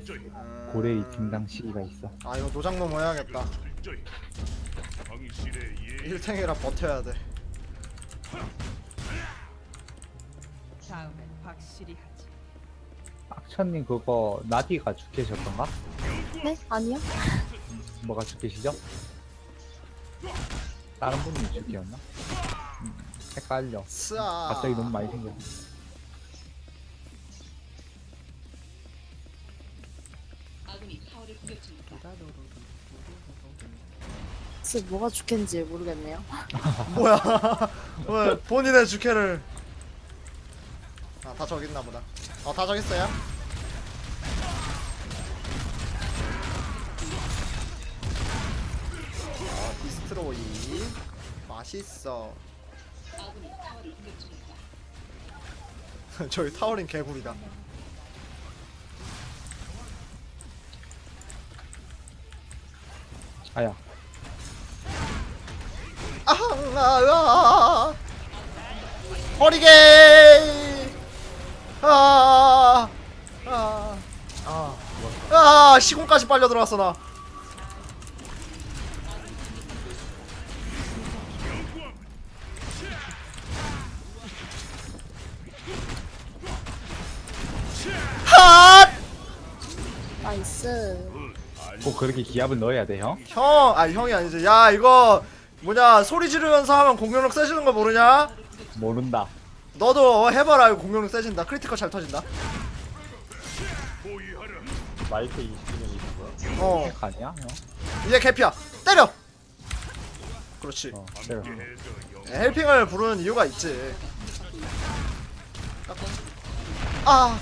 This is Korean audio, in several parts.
됐어. 음... 고래의 등당 시기가 있어. 아 이거 노장모 모여야겠다 일탱이라 버텨야 돼 다음엔 확실히 하지. 악천님 그거 나디가 죽계셨던가? 네? 아니요? 뭐가 죽계시죠? 다른 분이 죽계였나? 음, 헷갈려. 쓰아 갑자기 너무 많이 생겼어. 지금 뭐가 죽겠는지 모르겠네요. 뭐야? 왜 본인의 주캐를. 아다 저기 있나 보다. 어다 저기 있어요? 어 디스트로이. 맛있어. 저기 타워링 개구리다 아야. 아아 허리게이 아아 아, 아, 아, 시공까지 빨려 들어왔어 나 꼭 그렇게 기압을 넣어야 돼, 형? 형, 아 형이 아니지. 야 이거 뭐냐 소리 지르면서 하면 공격력 세지는 거 모르냐? 모른다. 너도 해봐라 이거 공격력 세진다. 크리티컬 잘 터진다. 마이크 20주년 이런 거. 어, 핵 아니야, 형? 이제 개피야. 때려. 그렇지. 어, 때려. 네, 헬핑을 부르는 이유가 있지. 아.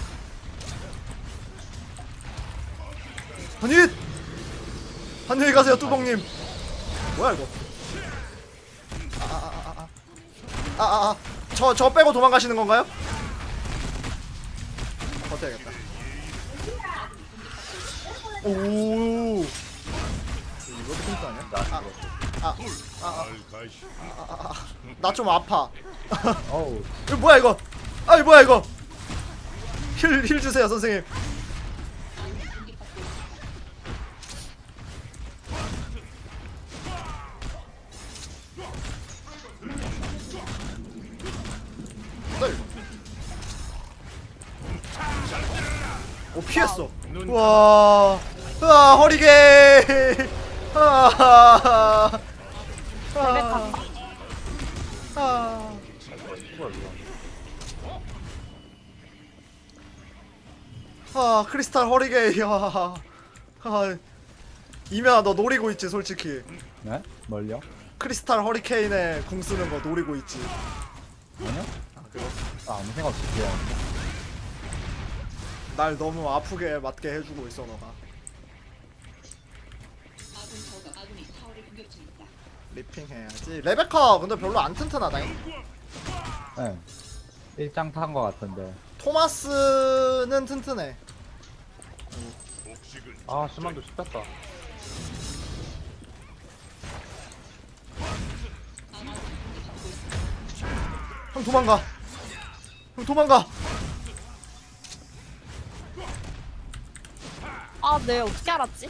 아니, 안녕히 가세요, 뚜벅님. 뭐야 이거? 아아아아아. 아아아. 저 저 빼고 도망가시는 건가요? 버텨야겠다. 오. 이것도 핑크 아니야? 아, 아, 아, 아. 나좀 아파. 어우, 이거 뭐야 이거? 아이 뭐야 이거? 힐 힐 주세요 선생님. 오 피했어. 와, 와 허리게. 아, 아, 아. 아 크리스탈 허리게이 아, 아 이면아 너 노리고 있지 솔직히 네? 뭘요? 크리스탈 허리케인에 궁 쓰는 거 노리고 있지 아니요? 아 그래? 아, 아무 생각 없이 기압. 날 너무 아프게 맞게 해주고 있어 너가 리핑 해야지 레베카 근데 별로 안 튼튼하다잉 네. 일장 탄 거 같은데. 토마스는 튼튼해 아, 수만도 씹혔다. 형 도망가 형 도망가 아, 네, 어떻게 알았지?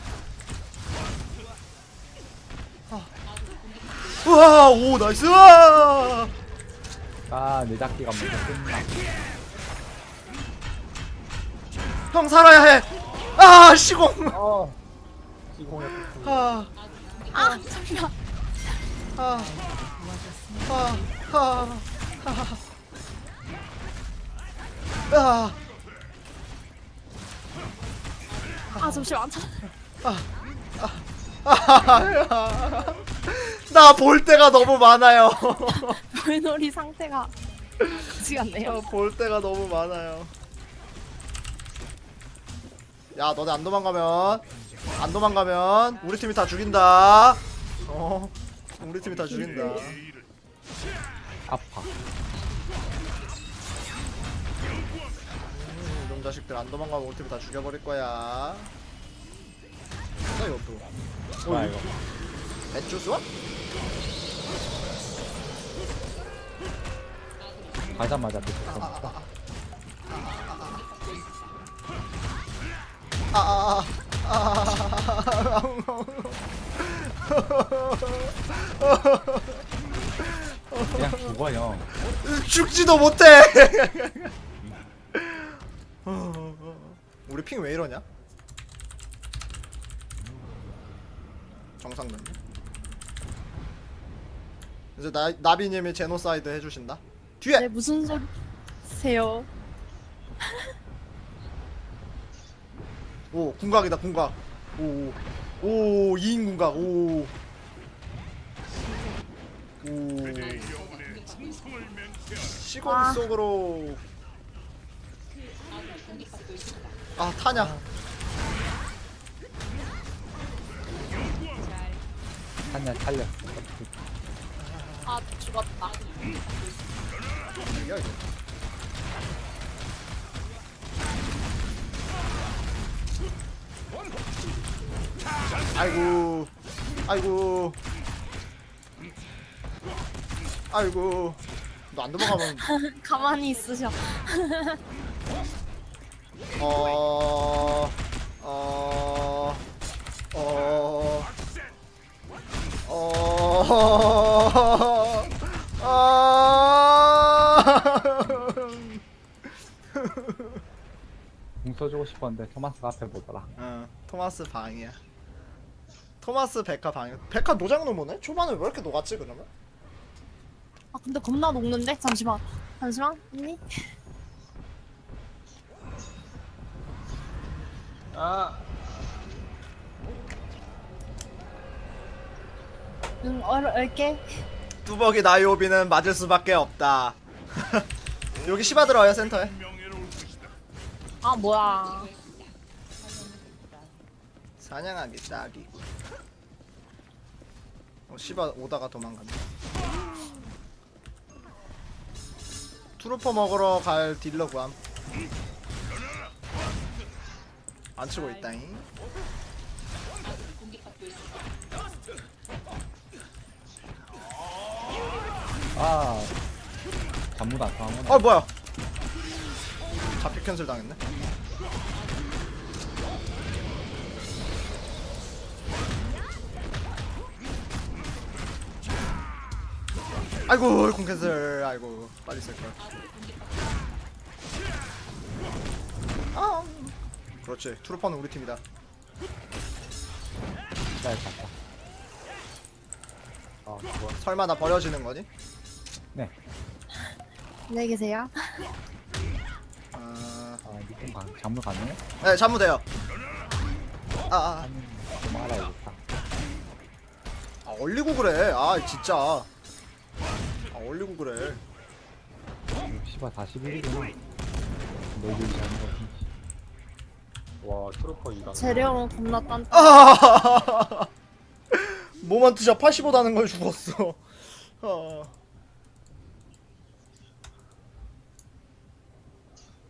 우와 오 나이스 우와. 아, 내 잡기가 먼저 끝나. 형 살아야 해아 시공. 어. 시공에 아. 아, 잠시만. 아, 아, 아, 아, 아, 아, 잠시만. 나 볼 때가 너무 많아요. 물놀이 상태가 좋지 않네요. 볼 때가 너무 많아요. 야, 너네 안 도망가면, 안 도망가면 우리 팀이 다 죽인다. 어, 우리 팀이 다 죽인다. 아파. 자식들 안 도망가면 팀이 다 죽여버릴 거야. 뭐야 이것도? 뭐야, 이거. 맥주스와? 가자마자 됐어. 아, 아, 아, 그냥 죽어요. 죽지도 못해. 우리 핑 왜 이러냐? 정상 됐네. 이제 나 나비님이 제노사이드 해주신다. 뒤에 네 무슨 소리세요? 오 궁각이다 궁각. 오오 2인 궁각 오. 오. 시공 아. 속으로. 아 타냐? 한냐 살려. 아 죽었다. 이겨 이거. 아이고, 아이고, 아이고. 너 안 넘어가면 가만히 있으셔. 어, 어, 어, 어, 아. 궁 써주고 싶었는데 토마스가 앞에 보더라. 어, 토마스 방이야. 토마스 베카 방이야. 베카 노장 노모네? 초반에 왜 이렇게 녹았지 그러면? 아 근데 겁나 녹는데? 잠시만. 잠시만. 언니. 아, 응 얼 얼게. 뚜벅이 나이오비는 맞을 수밖에 없다. 여기 시바 들어와요 센터에. 아 뭐야. 사냥하기 딱이. 어, 시바 오다가 도망간다. 트루퍼 먹으러 갈 딜러 구함. 안 치고 있다잉. 아안 통하구나. 어 뭐야? 잡혀 캔슬 당했네. 아이고 공 캔슬. 아이고 빨리 쓸 걸. 그렇지. 트루퍼는 우리 팀이다. 잘 봤다. 아 좋아. 설마 나 버려지는 거니? 네. 안녕히 계세요. 아, 아 이건 가, 잠무 가능해? 네 잠무 돼요. 아, 아, 아니 도망가야겠다. 아 얼리고 그래. 아 진짜. 아 얼리고 그래. 씨발 41이구나. 너희들이 잘못 거 와, 트루퍼 이강. 재료는 겁나 딴. 아! 모먼트 저 85 다는 걸 죽었어. 아.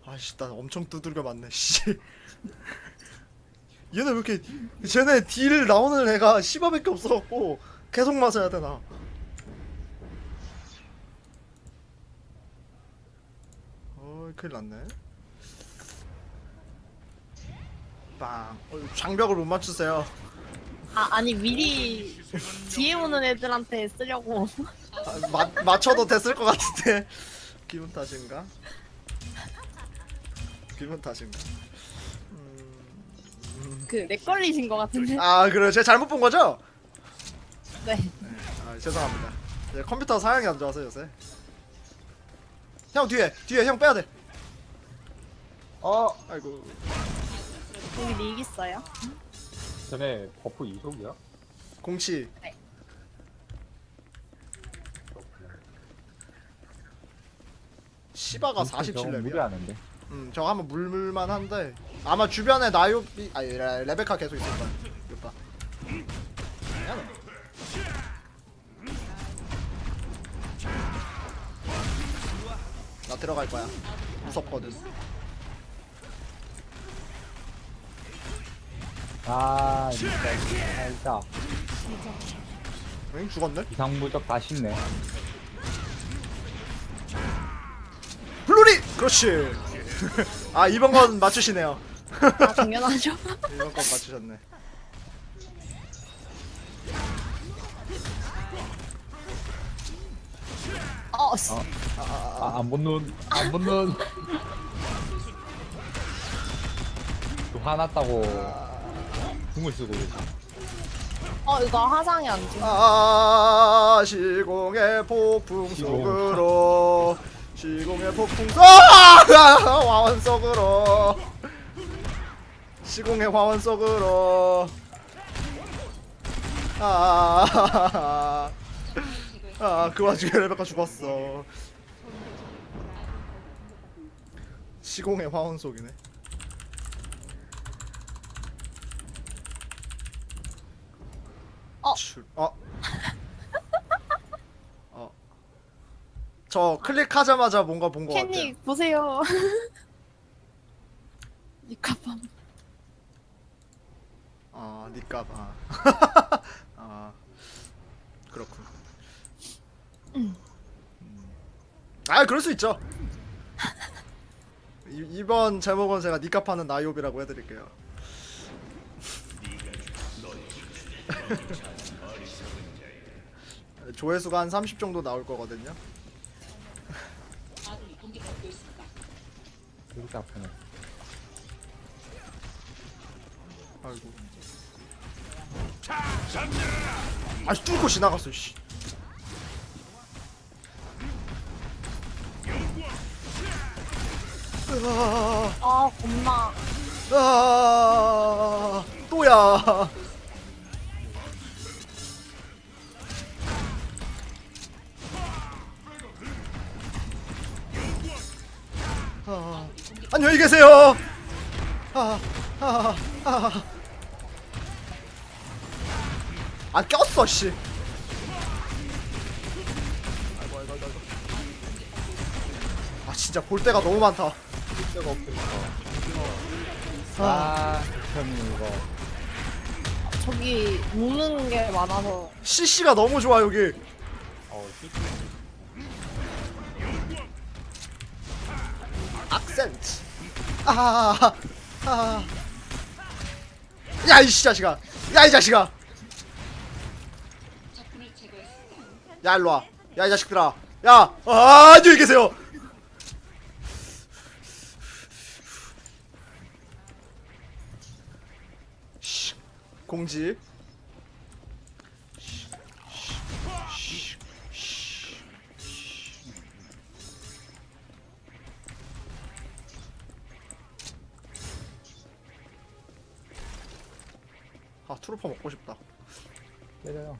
아씨, 나 엄청 두들겨 맞네. 씨. 얘네 왜 이렇게 쟤네 딜 나오는 애가 10화밖에 없어갖고 계속 맞아야 되나? 어, 큰일 났네. 빵. 어, 장벽을 못 맞추세요. 아 아니 미리 뒤에 오는 애들한테 쓰려고. 아, 마, 맞춰도 됐을 것 같은데 기분 탓인가? 기분 탓인가? 음, 그렉 걸리신 것 같은데. 아 그래 제가 잘못 본 거죠? 네. 아 죄송합니다 네, 컴퓨터 사양이 안 좋아서 요새 형 뒤에 뒤에 형 빼야 돼 어, 아이고 여기 릭 있어요. 쟤네 버프 이속이야? 공치 시바가 저거 47렙이야. 무리하는데. 음 저거 한번 물물만 한데. 아마 주변에 나요비 아니 레- 레베카 계속 있을 거야. 오빠 아니야 너. 나 들어갈 거야. 무섭거든 아 진짜 살다. 응 죽었네 이상무적 다 쉽네. 블루리 그렇지 아 이번 건 맞추시네요 아 당연하죠. 1번권 맞추셨네 어, 씨. 아, 안 붙는, 안 붙는. 또 화났다고 궁을 쓰고. 어 이거 화상이 안 돼. 아 시공의 폭풍 시공. 속으로 시공의 폭풍 속 아! 화원 속으로 시공의 화원 속으로 아, 아, 그 와중에 레베카 죽었어. 시공의 화원 속이네. 어. 출, 어. 어. 저 클릭하자마자 뭔가 본 것 같아요. 캔니 보세요. 니카밤. 아, 니값. 아. 아. 그렇군. 음. 아, 그럴 수 있죠. 이, 이번 제목은 제가 니값 하는 나이옵이라고 해드릴게요. 조회수가 한 30 정도 나올 거거든요. 이렇게 아프네. 아이고. 아, 뚫고 지나갔어, 씨. 으아, 아 겁나. 아, 또야. 안녕히 계세요. 아, 아, 아. 아 꼈어 씨. 아이고 아이고 아이고. 아 진짜 볼 데가 너무 많다. 데가 없으니까. 아, 형님 이거. 저기 묶는 게 많아서. CC가 너무 좋아 여기. 어, 씨. 악센트. 아, 아. 야, 이 자식아. 야, 이 자식아. 야, 일로 와. 야, 이 자식들아. 야, 아, 안녕히 계세요. 쉿, 공지. 트루퍼 먹고 싶다. 때려요.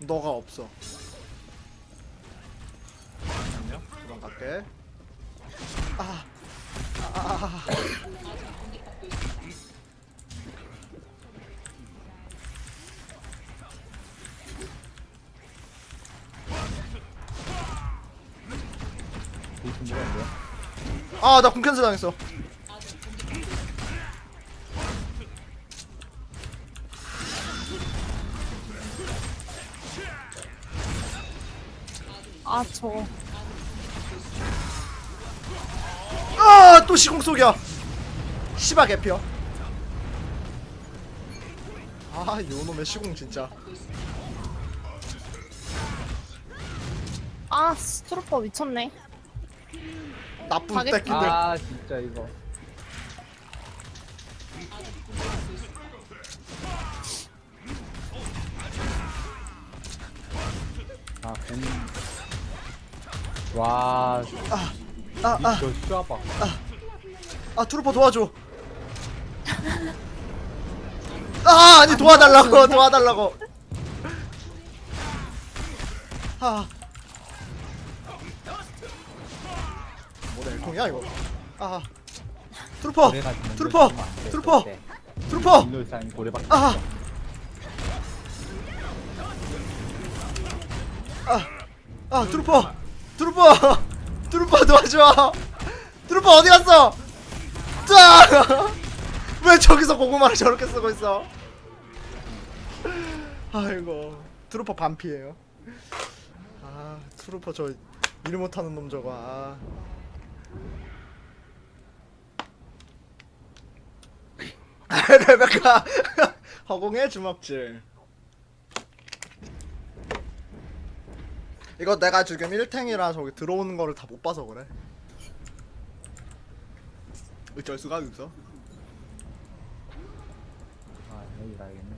너가 없어. 잠깐만요. 도망갈게. 아, 아, 아, 아. 이좀 뭐가 안 돼? 아, 나 궁캔슬 당했어. 아 저. 아, 또 시공 속이야. 시바 개피야. 아, 요놈의 시공 진짜. 아 스트로퍼 미쳤네. 나쁜 떼끼들. 아, 진짜 이거. 아, 괜히. 와, 아, 아, 저 슈아박. 아, 트루퍼 도와줘. 아, 아니 도와달라고, 도와달라고. 아. 뭐래, 일통이야 이거. 아. 트루퍼, 트루퍼, 트루퍼, 트루퍼. 인돌산 고래밖에 아. 아, 아, 트루퍼, 트루퍼! 트루퍼 도와줘! 트루퍼 어디 갔어? 짜! 왜 저기서 고구마를 저렇게 쓰고 있어? 아이고 트루퍼 반피예요. 아 트루퍼 저 일 못하는 놈 저거. 아. 아 레베카 허공의 주먹질. 이거 내가 지금 1탱이라 저기 들어오는 거를 다 못 봐서 그래. 어쩔 수가 없어. 아 여기 가야겠네.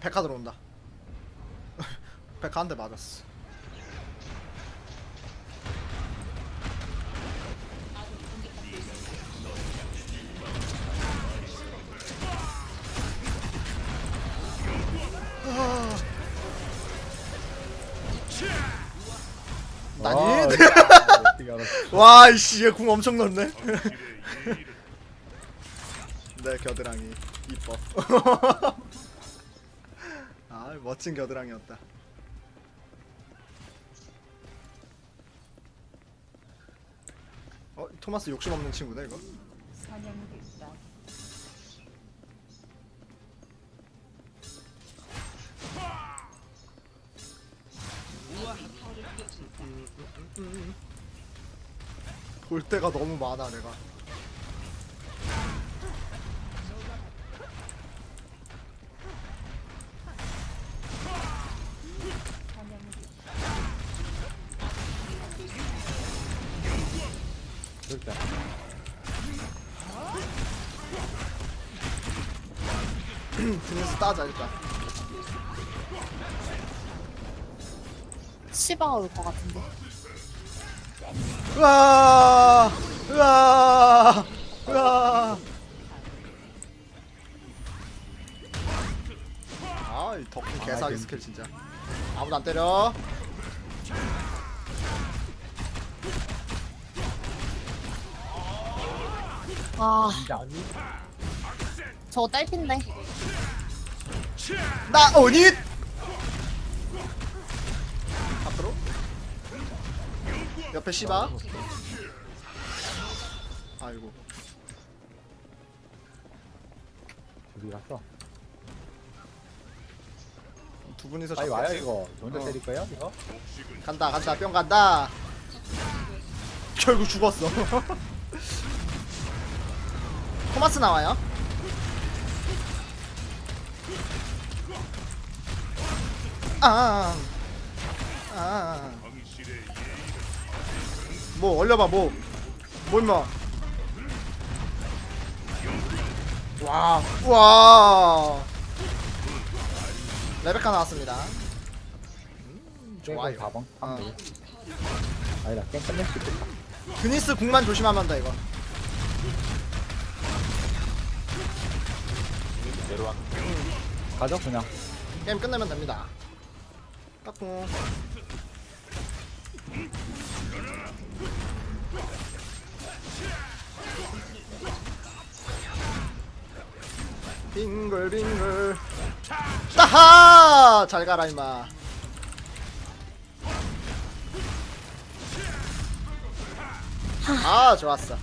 백화 들어온다. 백화 한 대 맞았어 나니? 와, 어떻게 알았어? 와 이씨 얘 궁 엄청 넣네. 네 겨드랑이. 이뻐. 아 멋진 겨드랑이였다. 어 토마스 욕심 없는 친구네 이거? 사냥겠 볼 때가 너무 많아 내가. 그렇게 드니스 따자 일단. 시바가 올것 같은데. 으아 으아 으아. 아 이 덕분 개사기 아, 스킬 진짜. 아무도 안 때려. 아, 저거 딸핀데. 나 오닛 앞으로 옆에 시바. 아이고. 어디 갔어? 두 분이서 빨리 와요. 이거. 저 혼자 어. 때릴 거예요 이거? 간다 간다. 뿅 간다. 결국 죽었어. 토마스 나와요? 아, 아, 뭐 올려봐 뭐, 뭐 임마, 와, 와, 레베카 나왔습니다. 음, 좋아요. 4번 어. 아니다 게임 끝낼 수 있겠다 드니스 궁만 조심하면 돼 이거. 내려왔. 가죠 그냥 게임 끝내면 됩니다. 까꿍. 빙글빙글. 따하! 잘 가라 임마. 아 좋았어.